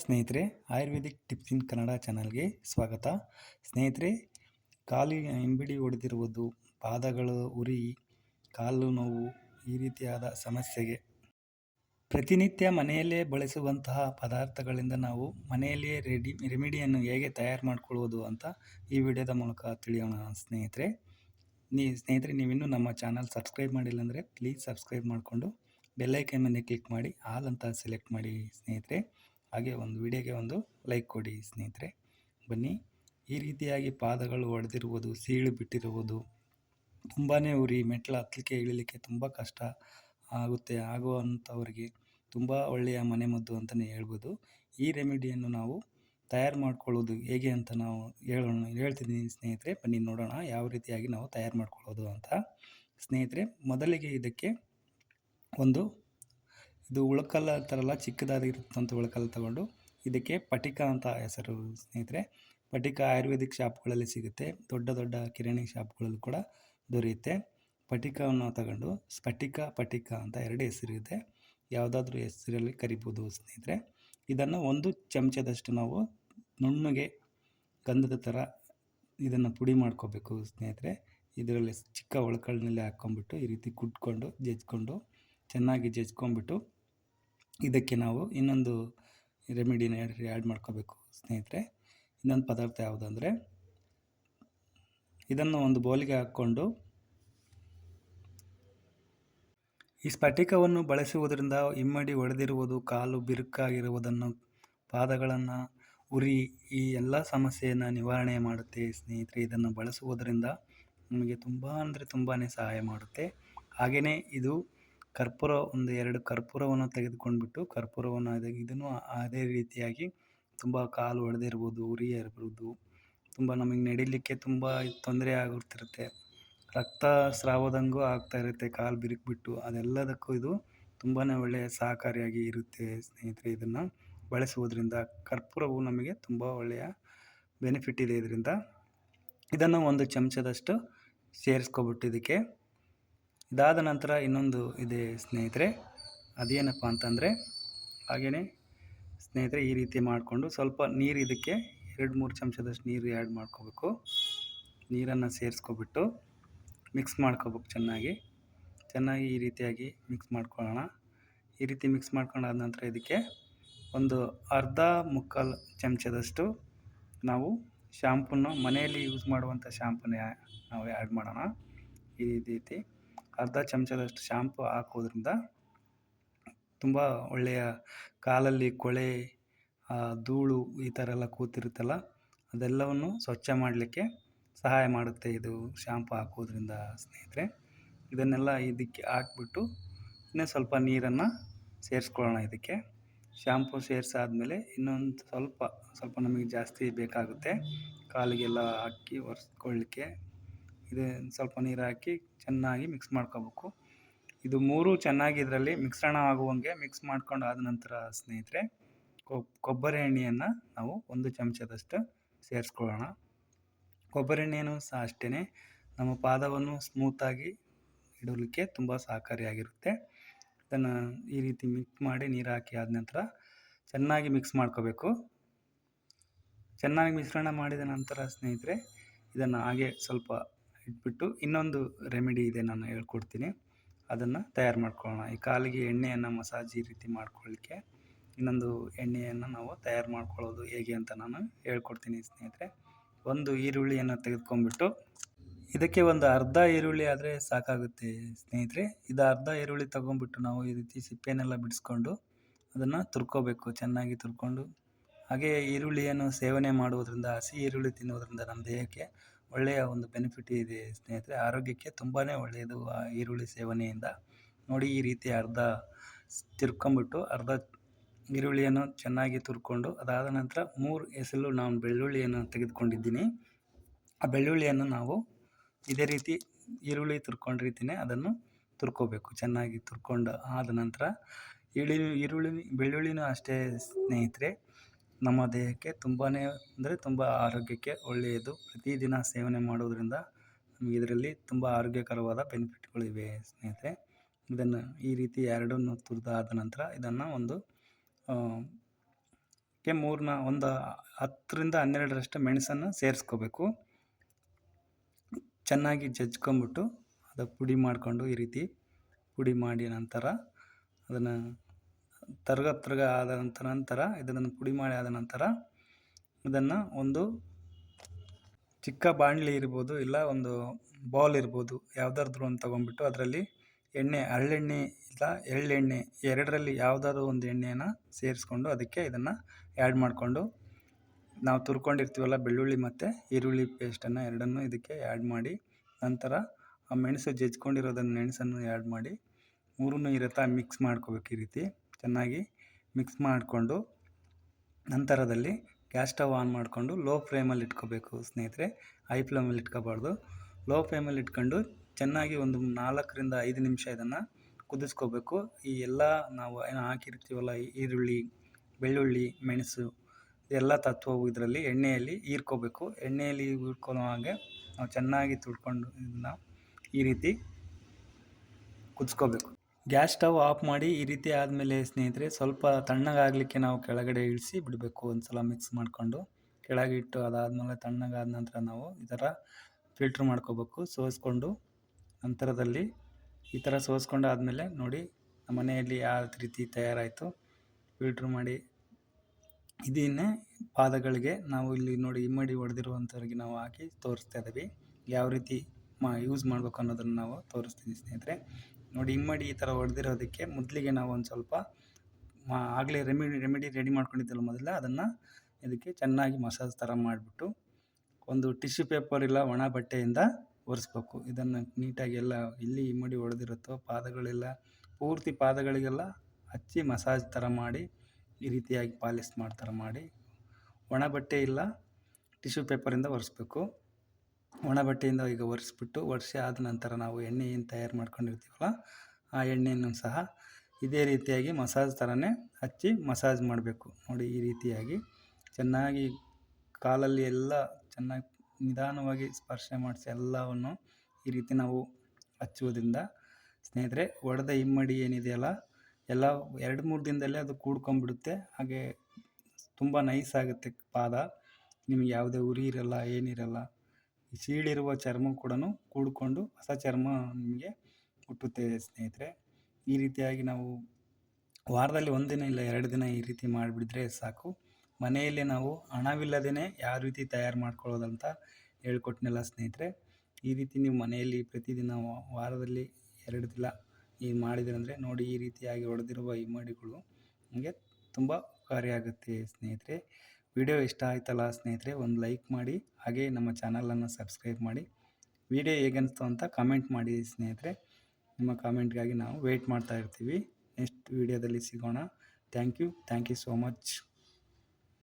ಸ್ನೇಹಿತರೆ, ಆಯುರ್ವೇದಿಕ್ ಟಿಪ್ಸ್ ಇನ್ ಕನ್ನಡ ಚಾನಲ್ಗೆ ಸ್ವಾಗತ. ಸ್ನೇಹಿತರೆ ಕಾಲಿ ಇಂಬಿಡಿ ಹೊಡೆದಿರುವುದು, ಪಾದಗಳು ಉರಿ, ಕಾಲು ನೋವು ಈ ರೀತಿಯಾದ ಸಮಸ್ಯೆಗೆ. ಪ್ರತಿನಿತ್ಯ ಮನೆಯಲ್ಲೇ ಬಳಸುವಂತಹ ಪದಾರ್ಥಗಳಿಂದ ನಾವು ಮನೆಯಲ್ಲಿಯೇ ರೆಡಿ, ರೆಮಿಡಿಯನ್ನು ಹೇಗೆ ತಯಾರು ಮಾಡಿಕೊಳ್ಳುವುದು ಅಂತ ಈ ವಿಡಿಯೋದ ಮೂಲಕ ತಿಳಿಯೋಣ ಸ್ನೇಹಿತರೆ. ನೀ, ಸ್ನೇಹಿತರೆ, ನೀವಿನ್ನೂ ನಮ್ಮ ಚಾನಲ್ ಸಬ್ಸ್ಕ್ರೈಬ್ ಮಾಡಿಲ್ಲ ಅಂದರೆ ಪ್ಲೀಸ್ ಸಬ್ಸ್ಕ್ರೈಬ್ ಮಾಡಿಕೊಂಡು ಬೆಲ್ಲೈಕನ್ ಮೇಲೆ ಕ್ಲಿಕ್ ಮಾಡಿ, ಆಲ್ ಅಂತ ಸೆಲೆಕ್ಟ್ ಮಾಡಿ ಸ್ನೇಹಿತರೆ. ಹಾಗೆ ಒಂದು ವಿಡಿಯೋಗೆ ಒಂದು ಲೈಕ್ ಕೊಡಿ ಸ್ನೇಹಿತರೆ. ಬನ್ನಿ. ಈ ರೀತಿಯಾಗಿ ಪಾದಗಳು ಒಡೆದಿರುವುದು, ಸೀಳು ಬಿಟ್ಟಿರುವುದು ತುಂಬಾ ಉರಿ ಮೆಟ್ಲು ಹತ್ತಲಿಕ್ಕೆ, ಇಳಿಲಿಕ್ಕೆ ತುಂಬ ಕಷ್ಟ ಆಗುತ್ತೆ. ಆಗುವಂಥವ್ರಿಗೆ ತುಂಬ ಒಳ್ಳೆಯ ಮನೆಮದ್ದು ಅಂತಲೇ ಹೇಳ್ಬೋದು. ಈ ರೆಮಿಡಿಯನ್ನು ನಾವು ತಯಾರು ಮಾಡ್ಕೊಳ್ಳೋದು ಹೇಗೆ ಅಂತ ನಾವು ಹೇಳೋಣ, ಹೇಳ್ತಿದ್ದೀನಿ ಸ್ನೇಹಿತರೆ. ಬನ್ನಿ ನೋಡೋಣ ಯಾವ ರೀತಿಯಾಗಿ ನಾವು ತಯಾರು ಮಾಡ್ಕೊಳ್ಳೋದು ಅಂತ. ಸ್ನೇಹಿತರೆ, ಮೊದಲಿಗೆ ಇದಕ್ಕೆ ಒಂದು ಇದು ಉಳ್ಕಲ್ಲ ಥರಲ್ಲ ಚಿಕ್ಕದಾಗಿರುತ್ತಂಥ ಉಳ್ಕಲ್ಲ ತಗೊಂಡು ಇದಕ್ಕೆ ಪಟಿಕ ಅಂತ ಹೆಸರು ಸ್ನೇಹಿತರೆ. ಪಟಿಕ ಆಯುರ್ವೇದಿಕ್ ಶಾಪ್ಗಳಲ್ಲಿ ಸಿಗುತ್ತೆ. ದೊಡ್ಡ ದೊಡ್ಡ ಕಿರಾಣಿ ಶಾಪ್ಗಳಲ್ಲಿ ಕೂಡ ದೊರೆಯುತ್ತೆ. ಪಟಿಕವನ್ನು ತಗೊಂಡು ಸ್ಫಟಿಕ ಪಟಿಕ ಅಂತ ಎರಡು ಹೆಸರಿದೆ ಯಾವುದಾದ್ರೂ ಹೆಸರಲ್ಲಿ ಕರಿಬೋದು ಸ್ನೇಹಿತರೆ. ಇದನ್ನು ಒಂದು ಚಮಚದಷ್ಟು ನಾವು ನುಣ್ಣಗೆ ಗಂಧದ ಥರ ಇದನ್ನು ಪುಡಿ ಮಾಡ್ಕೋಬೇಕು ಸ್ನೇಹಿತರೆ. ಇದರಲ್ಲಿ ಚಿಕ್ಕ ಒಳಕಳಿನಲ್ಲಿ ಹಾಕ್ಕೊಂಬಿಟ್ಟು ಈ ರೀತಿ ಕುಟ್ಕೊಂಡು ಜಜ್ಕೊಂಡು ಚೆನ್ನಾಗಿ ಜಜ್ಕೊಂಬಿಟ್ಟು ಇದಕ್ಕೆ ನಾವು ಇನ್ನೊಂದು ರೆಮಿಡಿನ ಆ್ಯಡ್ ಮಾಡ್ಕೋಬೇಕು ಸ್ನೇಹಿತರೆ. ಇನ್ನೊಂದು ಪದಾರ್ಥ ಯಾವುದಂದರೆ, ಇದನ್ನು ಒಂದು ಬೌಲಿಗೆ ಹಾಕ್ಕೊಂಡು ಈ ಸ್ಫಟಿಕವನ್ನು ಬಳಸುವುದರಿಂದ ಇಮ್ಮಡಿ ಒಡೆದಿರುವುದು, ಕಾಲು ಬಿರುಕಾಗಿರುವುದನ್ನು, ಪಾದಗಳನ್ನು ಉರಿ ಈ ಎಲ್ಲ ಸಮಸ್ಯೆಯನ್ನು ನಿವಾರಣೆ ಮಾಡುತ್ತೆ ಸ್ನೇಹಿತರೆ. ಇದನ್ನು ಬಳಸುವುದರಿಂದ ನಮಗೆ ತುಂಬ ಅಂದರೆ ತುಂಬಾ ಸಹಾಯ ಮಾಡುತ್ತೆ. ಹಾಗೆಯೇ ಇದು ಕರ್ಪೂರ ಒಂದು ಎರಡು ಕರ್ಪೂರವನ್ನು ತೆಗೆದುಕೊಂಡ್ಬಿಟ್ಟು ಕರ್ಪೂರವನ್ನು ಅದೇ ಇದನ್ನು ಅದೇ ರೀತಿಯಾಗಿ ತುಂಬ ಕಾಲು ಒಡೆದಿರ್ಬೋದು, ಉರಿ ಇರ್ಬೋದು. ತುಂಬ ನಮಗೆ ನಡಿಲಿಕ್ಕೆ ತುಂಬ ತೊಂದರೆ ಆಗುತ್ತಿರುತ್ತೆ. ರಕ್ತ ಸ್ರಾವದಂಗೂ ಆಗ್ತಾ ಇರುತ್ತೆ ಕಾಲು ಬಿರುಕ್ಬಿಟ್ಟು. ಅದೆಲ್ಲದಕ್ಕೂ ಇದು ತುಂಬಾ ಒಳ್ಳೆಯ ಸಹಕಾರಿಯಾಗಿ ಇರುತ್ತೆ ಸ್ನೇಹಿತರೆ ಇದನ್ನು ಬಳಸುವುದರಿಂದ. ಕರ್ಪೂರವು ನಮಗೆ ತುಂಬ ಒಳ್ಳೆಯ ಬೆನಿಫಿಟ್ ಇದೆ ಇದರಿಂದ. ಇದನ್ನು ಒಂದು ಚಮಚದಷ್ಟು ಸೇರಿಸ್ಕೊಬಿಟ್ಟು ಇದಕ್ಕೆ ಇದಾದ ನಂತರ ಇನ್ನೊಂದು ಇದೆ ಸ್ನೇಹಿತರೆ, ಅದೇನಪ್ಪ ಅಂತಂದರೆ ಹಾಗೆಯೇ ಸ್ನೇಹಿತರೆ ಈ ರೀತಿ ಮಾಡಿಕೊಂಡು ಸ್ವಲ್ಪ ನೀರು ಇದಕ್ಕೆ ಎರಡು ಮೂರು ಚಮಚದಷ್ಟು ನೀರು ಆ್ಯಡ್ ಮಾಡ್ಕೋಬೇಕು. ನೀರನ್ನು ಸೇರಿಸ್ಕೊಬಿಟ್ಟು ಮಿಕ್ಸ್ ಮಾಡ್ಕೋಬೇಕು ಚೆನ್ನಾಗಿ. ಚೆನ್ನಾಗಿ ಈ ರೀತಿಯಾಗಿ ಮಿಕ್ಸ್ ಮಾಡ್ಕೊಳ್ಳೋಣ. ಈ ರೀತಿ ಮಿಕ್ಸ್ ಮಾಡ್ಕೊಂಡಾದ ನಂತರ ಇದಕ್ಕೆ ಒಂದು ಅರ್ಧ ಮುಕ್ಕಾಲು ಚಮಚದಷ್ಟು ನಾವು ಶಾಂಪೂನ ಮನೆಯಲ್ಲಿ ಯೂಸ್ ಮಾಡುವಂಥ ಶ್ಯಾಂಪೂನ ನಾವು ಆ್ಯಡ್ ಮಾಡೋಣ. ಈ ರೀತಿ ಅರ್ಧ ಚಮಚದಷ್ಟು ಶಾಂಪು ಹಾಕೋದ್ರಿಂದ ತುಂಬ ಒಳ್ಳೆಯ ಕಾಲಲ್ಲಿ ಕೊಳೆ ಧೂಳು ಈ ಥರ ಎಲ್ಲ ಕೂತಿರುತ್ತಲ್ಲ, ಅದೆಲ್ಲವನ್ನು ಸ್ವಚ್ಛ ಮಾಡಲಿಕ್ಕೆ ಸಹಾಯ ಮಾಡುತ್ತೆ ಇದು ಶಾಂಪು ಹಾಕೋದ್ರಿಂದ ಸ್ನೇಹಿತರೆ. ಇದನ್ನೆಲ್ಲ ಇದಕ್ಕೆ ಹಾಕ್ಬಿಟ್ಟು ಇನ್ನೂ ಸ್ವಲ್ಪ ನೀರನ್ನು ಸೇರಿಸ್ಕೊಳ್ಳೋಣ ಇದಕ್ಕೆ. ಶಾಂಪು ಸೇರಿಸಾದ್ಮೇಲೆ ಇನ್ನೊಂದು ಸ್ವಲ್ಪ ಸ್ವಲ್ಪ ನಮಗೆ ಜಾಸ್ತಿ ಬೇಕಾಗುತ್ತೆ. ಕಾಲಿಗೆಲ್ಲ ಹಾಕಿ ಒರೆಸ್ಕೊಳ್ಳಿಕ್ಕೆ. ಇದು, ಸ್ವಲ್ಪ ನೀರು ಹಾಕಿ ಚೆನ್ನಾಗಿ ಮಿಕ್ಸ್ ಮಾಡ್ಕೋಬೇಕು. ಇದು ಮೂರು ಚೆನ್ನಾಗಿ ಇದರಲ್ಲಿ ಮಿಶ್ರಣ ಆಗುವಂಗೆ ಮಿಕ್ಸ್ ಮಾಡ್ಕೊಂಡು ಆದ ನಂತರ ಸ್ನೇಹಿತರೆ ಕೊಬ್ಬರಿ ಎಣ್ಣೆಯನ್ನು ನಾವು ಒಂದು ಚಮಚದಷ್ಟು ಸೇರಿಸ್ಕೊಳ್ಳೋಣ. ಕೊಬ್ಬರಿ ಎಣ್ಣೆಯೂ ಸಹ ಅಷ್ಟೇ ನಮ್ಮ ಪಾದವನ್ನು ಸ್ಮೂತಾಗಿ ಇಡಲಿಕ್ಕೆ ತುಂಬ ಸಹಕಾರಿಯಾಗಿರುತ್ತೆ. ಇದನ್ನು ಈ ರೀತಿ ಮಿಕ್ಸ್ ಮಾಡಿ ನೀರು ಹಾಕಿ ಆದ ನಂತರ ಚೆನ್ನಾಗಿ ಮಿಕ್ಸ್ ಮಾಡ್ಕೋಬೇಕು. ಚೆನ್ನಾಗಿ ಮಿಶ್ರಣ ಮಾಡಿದ ನಂತರ ಸ್ನೇಹಿತರೆ, ಇದನ್ನು ಹಾಗೆ ಸ್ವಲ್ಪ ಇಟ್ಬಿಟ್ಟು ಇನ್ನೊಂದು ರೆಮಿಡಿ ಇದೆ ನಾನು ಹೇಳ್ಕೊಡ್ತೀನಿ. ಅದನ್ನು ತಯಾರು ಮಾಡ್ಕೊಳ್ಳೋಣ. ಈ ಕಾಲಿಗೆ ಎಣ್ಣೆಯನ್ನು ಮಸಾಜ್ ಈ ರೀತಿ ಮಾಡ್ಕೊಳ್ಳಿಕ್ಕೆ ಇನ್ನೊಂದು ಎಣ್ಣೆಯನ್ನು ನಾವು ತಯಾರು ಮಾಡ್ಕೊಳ್ಳೋದು ಹೇಗೆ ಅಂತ ನಾನು ಹೇಳ್ಕೊಡ್ತೀನಿ ಸ್ನೇಹಿತರೆ. ಒಂದು ಈರುಳ್ಳಿಯನ್ನು ತೆಗೆದುಕೊಂಡ್ಬಿಟ್ಟು ಇದಕ್ಕೆ ಒಂದು ಅರ್ಧ ಈರುಳ್ಳಿ ಆದರೆ ಸಾಕಾಗುತ್ತೆ ಸ್ನೇಹಿತರೆ. ಇದು ಅರ್ಧ ಈರುಳ್ಳಿ ತೊಗೊಂಡ್ಬಿಟ್ಟು ನಾವು ಈ ರೀತಿ ಸಿಪ್ಪೆನೆಲ್ಲ ಬಿಡಿಸ್ಕೊಂಡು ಅದನ್ನು ತುರ್ಕೋಬೇಕು, ಚೆನ್ನಾಗಿ ತುರ್ಕೊಂಡು. ಹಾಗೆ ಈರುಳ್ಳಿಯನ್ನು ಸೇವನೆ ಮಾಡುವುದರಿಂದ, ಹಸಿ ಈರುಳ್ಳಿ ತಿನ್ನುವುದರಿಂದ ನಮ್ಮ ದೇಹಕ್ಕೆ ಒಳ್ಳೆಯ ಒಂದು ಬೆನಿಫಿಟ್ ಇದೆ ಸ್ನೇಹಿತರೆ. ಆರೋಗ್ಯಕ್ಕೆ ತುಂಬಾ ಒಳ್ಳೆಯದು ಆ ಈರುಳ್ಳಿ ಸೇವನೆಯಿಂದ. ನೋಡಿ ಈ ರೀತಿ ಅರ್ಧ ತಿರ್ಕೊಂಬಿಟ್ಟು ಅರ್ಧ ಈರುಳ್ಳಿಯನ್ನು ಚೆನ್ನಾಗಿ ತುರ್ಕೊಂಡು ಅದಾದ ನಂತರ ಮೂರು ಎಸಲು ನಾನು ಬೆಳ್ಳುಳ್ಳಿಯನ್ನು ತೆಗೆದುಕೊಂಡಿದ್ದೀನಿ. ಆ ಬೆಳ್ಳುಳ್ಳಿಯನ್ನು ನಾವು ಇದೇ ರೀತಿ ಈರುಳ್ಳಿ ತುರ್ಕೊಂಡ ರೀತಿಯೇ ಅದನ್ನು ತುರ್ಕೋಬೇಕು. ಚೆನ್ನಾಗಿ ತುರ್ಕೊಂಡು ಆದ ನಂತರ ಈರುಳ್ಳಿ ಈರುಳ್ಳಿ, ಬೆಳ್ಳುಳ್ಳಿನೂ ಅಷ್ಟೇ ಸ್ನೇಹಿತರೆ. ನಮ್ಮ ದೇಹಕ್ಕೆ ತುಂಬಾ ಅಂದರೆ ತುಂಬ ಆರೋಗ್ಯಕ್ಕೆ ಒಳ್ಳೆಯದು. ಪ್ರತಿದಿನ ಸೇವನೆ ಮಾಡೋದರಿಂದ ನಮಗೆ ಇದರಲ್ಲಿ ತುಂಬ ಆರೋಗ್ಯಕರವಾದ ಬೆನಿಫಿಟ್ಗಳಿವೆ ಸ್ನೇಹಿತರೆ. ಇದನ್ನು ಈ ರೀತಿ ಎರಡನ್ನು ತುರಿದಾದ ನಂತರ ಇದನ್ನು ಒಂದು ಕೆ ಮೂರನ್ನ ಒಂದು ಹತ್ತರಿಂದ ಹನ್ನೆರಡರಷ್ಟು ಮೆಣಸನ್ನು ಸೇರಿಸ್ಕೋಬೇಕು. ಚೆನ್ನಾಗಿ ಜಜ್ಕೊಂಬಿಟ್ಟು ಅದು ಪುಡಿ ಮಾಡಿಕೊಂಡು ಈ ರೀತಿ ಪುಡಿ ಮಾಡಿ ನಂತರ ಅದನ್ನು ತರ್ಗ ತರ್ಗ ಆದ ನಂತರ ನಂತರ ಇದನ್ನು ಪುಡಿ ಮಾಡಿ ಆದ ನಂತರ ಇದನ್ನು ಒಂದು ಚಿಕ್ಕ ಬಾಣಲಿ ಇರ್ಬೋದು ಇಲ್ಲ ಒಂದು ಬೌಲ್ ಇರ್ಬೋದು ಯಾವುದಾದ್ರು ಒಂದು ತೊಗೊಂಡ್ಬಿಟ್ಟು ಅದರಲ್ಲಿ ಎಣ್ಣೆ ಹರಳೆಣ್ಣೆ ಇಲ್ಲ ಎಳ್ಳೆಣ್ಣೆ ಎರಡರಲ್ಲಿ ಯಾವುದಾದ್ರು ಒಂದು ಎಣ್ಣೆಯನ್ನು ಸೇರಿಸ್ಕೊಂಡು ಅದಕ್ಕೆ ಇದನ್ನು ಆ್ಯಡ್ ಮಾಡಿಕೊಂಡು ನಾವು ತುರ್ಕೊಂಡಿರ್ತೀವಲ್ಲ ಬೆಳ್ಳುಳ್ಳಿ ಮತ್ತು ಈರುಳ್ಳಿ ಪೇಸ್ಟನ್ನು ಎರಡನ್ನೂ ಇದಕ್ಕೆ ಆ್ಯಡ್ ಮಾಡಿ ನಂತರ ಆ ಮೆಣಸು ಜಜ್ಕೊಂಡಿರೋದನ್ನು ಮೆಣಸನ್ನು ಆ್ಯಡ್ ಮಾಡಿ ಮೂರನ್ನೂ ಈ ರೀತಿ ಮಿಕ್ಸ್ ಮಾಡ್ಕೋಬೇಕು ಈ ರೀತಿ. ಚೆನ್ನಾಗಿ ಮಿಕ್ಸ್ ಮಾಡಿಕೊಂಡು ನಂತರದಲ್ಲಿ ಗ್ಯಾಸ್ ಸ್ಟವ್ ಆನ್ ಮಾಡಿಕೊಂಡು ಲೋ ಫ್ಲೇಮಲ್ಲಿ ಇಟ್ಕೋಬೇಕು ಸ್ನೇಹಿತರೆ. ಹೈ ಫ್ಲೇಮಲ್ಲಿ ಇಟ್ಕೋಬಾರ್ದು. ಲೋ ಫ್ಲೇಮಲ್ಲಿ ಇಟ್ಕೊಂಡು ಚೆನ್ನಾಗಿ ಒಂದು ನಾಲ್ಕರಿಂದ ಐದು ನಿಮಿಷ ಇದನ್ನು ಕುದಿಸ್ಕೋಬೇಕು. ಈ ಎಲ್ಲ ನಾವು ಏನು ಹಾಕಿರ್ತೀವಲ್ಲ ಈರುಳ್ಳಿ, ಬೆಳ್ಳುಳ್ಳಿ, ಮೆಣಸು ಎಲ್ಲ ತತ್ವವು ಇದರಲ್ಲಿ ಎಣ್ಣೆಯಲ್ಲಿ ಹೀರ್ಕೋಬೇಕು. ಎಣ್ಣೆಯಲ್ಲಿ ಹೀರ್ಕೊಳ್ಳೋ ಹಾಗೆ ನಾವು ಚೆನ್ನಾಗಿ ತುಳ್ಕೊಂಡು ಇದನ್ನು ಈ ರೀತಿ ಕುದಿಸ್ಕೋಬೇಕು. ಗ್ಯಾಸ್ ಸ್ಟವ್ ಆಫ್ ಮಾಡಿ ಈ ರೀತಿ ಆದಮೇಲೆ ಸ್ನೇಹಿತರೆ ಸ್ವಲ್ಪ ತಣ್ಣಗಾಗಲಿಕ್ಕೆ ನಾವು ಕೆಳಗಡೆ ಇಳಿಸಿ ಬಿಡಬೇಕು ಒಂದು ಸಲ ಮಿಕ್ಸ್ ಮಾಡಿಕೊಂಡು. ಕೆಳಗೆ ಇಟ್ಟು ಅದಾದಮೇಲೆ ತಣ್ಣಗಾದ ನಂತರ ನಾವು ಈ ಥರ ಫಿಲ್ಟ್ರ್ ಮಾಡ್ಕೋಬೇಕು. ಸೋಸ್ಕೊಂಡು ನಂತರದಲ್ಲಿ ಈ ಥರ ಸೋಸ್ಕೊಂಡು ಆದಮೇಲೆ ನೋಡಿ ನಮ್ಮ ಮನೆಯಲ್ಲಿ ಯಾವ ರೀತಿ ತಯಾರಾಯಿತು. ಫಿಲ್ಟ್ರ್ ಮಾಡಿ ಇದನ್ನೇ ಪಾದಗಳಿಗೆ ನಾವು ಇಲ್ಲಿ ನೋಡಿ ಇಮ್ಮಡಿ ಹೊಡೆದಿರುವಂಥವ್ರಿಗೆ ನಾವು ಹಾಕಿ ತೋರಿಸ್ತಾ ಇದ್ದೀವಿ. ಯಾವ ರೀತಿ ಮಾ ಯೂಸ್ ಮಾಡಬೇಕು ಅನ್ನೋದನ್ನು ನಾವು ತೋರಿಸ್ತೀವಿ ಸ್ನೇಹಿತರೆ. ನೋಡಿ, ಇಮ್ಮಡಿ ಈ ಥರ ಹೊಡೆದಿರೋದಕ್ಕೆ ಮೊದಲಿಗೆ ನಾವು ಒಂದು ಸ್ವಲ್ಪ ಮಾ, ಆಗಲೇ ರೆಮಿಡಿ ರೆಮಿಡಿ ರೆಡಿ ಮಾಡ್ಕೊಂಡಿದ್ದಲ್ಲ ಮೊದಲ, ಅದನ್ನು ಇದಕ್ಕೆ ಚೆನ್ನಾಗಿ ಮಸಾಜ್ ಥರ ಮಾಡಿಬಿಟ್ಟು ಒಂದು ಟಿಶ್ಯೂ ಪೇಪರ್ ಇಲ್ಲ ಒಣ ಬಟ್ಟೆಯಿಂದ ಒರೆಸ್ಬೇಕು. ಇದನ್ನು ನೀಟಾಗಿ ಎಲ್ಲ ಇಲ್ಲಿ ಇಮ್ಮಡಿ ಹೊಡೆದಿರುತ್ತೋ ಪಾದಗಳೆಲ್ಲ, ಪೂರ್ತಿ ಪಾದಗಳಿಗೆಲ್ಲ ಹಚ್ಚಿ ಮಸಾಜ್ ಥರ ಮಾಡಿ, ಈ ರೀತಿಯಾಗಿ ಪಾಲಿಸ್ ಮಾಡ್ತಾರೆ ಮಾಡಿ ಒಣ ಬಟ್ಟೆ ಇಲ್ಲ ಟಿಶ್ಯೂ ಪೇಪರಿಂದ ಒರೆಸ್ಬೇಕು. ಒಣ ಬಟ್ಟೆಯಿಂದ ಈಗ ಒರೆಸ್ಬಿಟ್ಟು ಒರೆಸಿ ಆದ ನಂತರ ನಾವು ಎಣ್ಣೆ ಏನು ತಯಾರು ಮಾಡ್ಕೊಂಡಿರ್ತೀವಲ್ಲ, ಆ ಎಣ್ಣೆಯನ್ನು ಸಹ ಇದೇ ರೀತಿಯಾಗಿ ಮಸಾಜ್ ಥರನೇ ಹಚ್ಚಿ ಮಸಾಜ್ ಮಾಡಬೇಕು. ನೋಡಿ ಈ ರೀತಿಯಾಗಿ ಚೆನ್ನಾಗಿ ಕಾಲಲ್ಲಿ ಎಲ್ಲ ಚೆನ್ನಾಗಿ ನಿಧಾನವಾಗಿ ಸ್ಪರ್ಶ ಮಾಡಿಸಿ ಎಲ್ಲವನ್ನು ಈ ರೀತಿ ನಾವು ಹಚ್ಚುವುದರಿಂದ ಸ್ನೇಹಿತರೆ, ಒಡೆದ ಇಮ್ಮಡಿ ಏನಿದೆಯಲ್ಲ, ಎಲ್ಲ ಎರಡು ಮೂರು ದಿನದಲ್ಲೇ ಅದು ಕೂಡ್ಕೊಂಡ್ಬಿಡುತ್ತೆ. ಹಾಗೆ ತುಂಬ ನೈಸ್ ಆಗುತ್ತೆ ಪಾದ. ನಿಮಗೆ ಯಾವುದೇ ಉರಿ ಇರಲ್ಲ, ಏನಿರಲ್ಲ. ಸೀಳಿರುವ ಚರ್ಮ ಕೂಡ ಕೂಡಿಕೊಂಡು ಹೊಸ ಚರ್ಮ ನಿಮಗೆ ಹುಟ್ಟುತ್ತೆ ಸ್ನೇಹಿತರೆ. ಈ ರೀತಿಯಾಗಿ ನಾವು ವಾರದಲ್ಲಿ ಒಂದಿನ ದಿನ ಇಲ್ಲ ಎರಡು ದಿನ ಈ ರೀತಿ ಮಾಡಿಬಿಟ್ರೆ ಸಾಕು. ಮನೆಯಲ್ಲೇ ನಾವು ಹಣವಿಲ್ಲದೇ ಯಾವ ರೀತಿ ತಯಾರು ಮಾಡ್ಕೊಳ್ಳೋದಂತ ಹೇಳ್ಕೊಟ್ನಲ್ಲ ಸ್ನೇಹಿತರೆ. ಈ ರೀತಿ ನೀವು ಮನೆಯಲ್ಲಿ ಪ್ರತಿದಿನ ವಾರದಲ್ಲಿ ಎರಡು ದಿನ ಈ ಮಾಡಿದ್ರಂದರೆ ನೋಡಿ ಈ ರೀತಿಯಾಗಿ ಹೊಡೆದಿರುವ ಇಮ್ಮಡಿಗಳು ನಮಗೆ ತುಂಬ ಉಪಕಾರಿಯಾಗುತ್ತೆ ಸ್ನೇಹಿತರೆ. ವಿಡಿಯೋ ಇಷ್ಟ ಆಯ್ತಲ್ಲ ಸ್ನೇಹಿತರೆ, ಒಂದು ಲೈಕ್ ಮಾಡಿ, ಹಾಗೆ ನಮ್ಮ ಚಾನಲನ್ನು ಸಬ್ಸ್ಕ್ರೈಬ್ ಮಾಡಿ. ವಿಡಿಯೋ ಹೇಗನ್ನಿಸ್ತು ಅಂತ ಕಮೆಂಟ್ ಮಾಡಿ ಸ್ನೇಹಿತರೆ. ನಿಮ್ಮ ಕಾಮೆಂಟ್ಗಾಗಿ ನಾವು ವೆಯ್ಟ್ ಮಾಡ್ತಾ ಇರ್ತೀವಿ. ನೆಕ್ಸ್ಟ್ ವಿಡಿಯೋದಲ್ಲಿ ಸಿಗೋಣ. Thank you. Thank you so much.